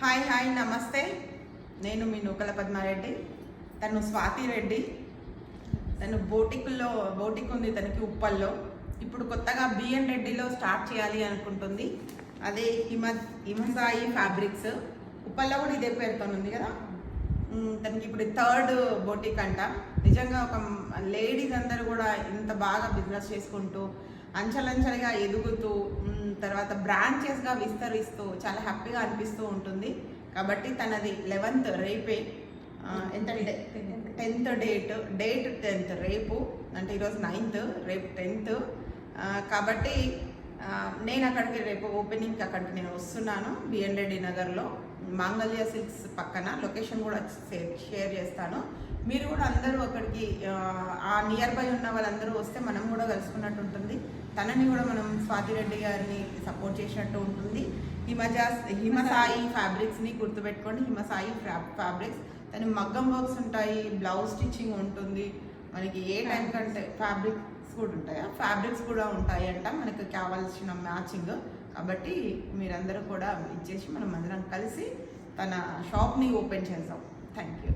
Hi hi నమస్తే. నేను మీ నూకల పద్మారెడ్డి. తను స్వాతి రెడ్డి. తను బోటిక్లో బోటిక్ ఉంది తనకి ఉప్పల్లో. ఇప్పుడు కొత్తగా బిఎన్ రెడ్డిలో స్టార్ట్ చేయాలి అనుకుంటుంది. అదే హిమ హిమసాయి ఫ్యాబ్రిక్స్. ఉప్పల్లో కూడా ఇదే పేరుతో ఉంది కదా? తనకి ఇప్పుడు థర్డ్ బోటిక్ అంట. నిజంగా ఒక లేడీస్ అందరూ కూడా ఇంత బాగా బిజినెస్ చేసుకుంటూ అంచలంచలుగా ఎదుగుతూ తర్వాత బ్రాంచెస్గా విస్తరిస్తూ చాలా హ్యాపీగా అనిపిస్తూ ఉంటుంది. కాబట్టి తనది లెవెన్త్ రేపే. ఎంత టెన్త్ డేట్ డేట్ టెన్త్ రేపు అంటే ఈరోజు నైన్త్ రేపు టెన్త్ కాబట్టి నేను అక్కడికి రేపు ఓపెనింగ్కి అక్కడికి నేను వస్తున్నాను బిఎన్ రెడ్డి నగర్లో. మాంగళ్య సిల్క్స్ పక్కన లొకేషన్ కూడా షేర్ షేర్ చేస్తాను. మీరు కూడా అందరూ అక్కడికి ఆ నియర్ బై ఉన్న వాళ్ళందరూ వస్తే మనం కూడా కలుసుకున్నట్టు ఉంటుంది. తనని కూడా మనం స్వాతి రెడ్డి గారిని సపోర్ట్ చేసినట్టు ఉంటుంది. హిమజా హిమసాయి ఫ్యాబ్రిక్స్ని గుర్తుపెట్టుకోండి. హిమసాయి ఫ్యాబ్రిక్స్ దాని మగ్గం వర్క్స్ ఉంటాయి బ్లౌజ్ స్టిచ్చింగ్ ఉంటుంది. మనకి ఏ టైం కంటే ఫ్యాబ్రిక్స్ కూడా ఉంటాయా? ఫ్యాబ్రిక్స్ కూడా ఉంటాయి అంట మనకి కావాల్సిన మ్యాచింగ్ కాబట్టి మీరందరూ కూడా ఇచ్చేసి మనం అందరం కలిసి తన షాప్ని ఓపెన్ చేద్దాం. Thank you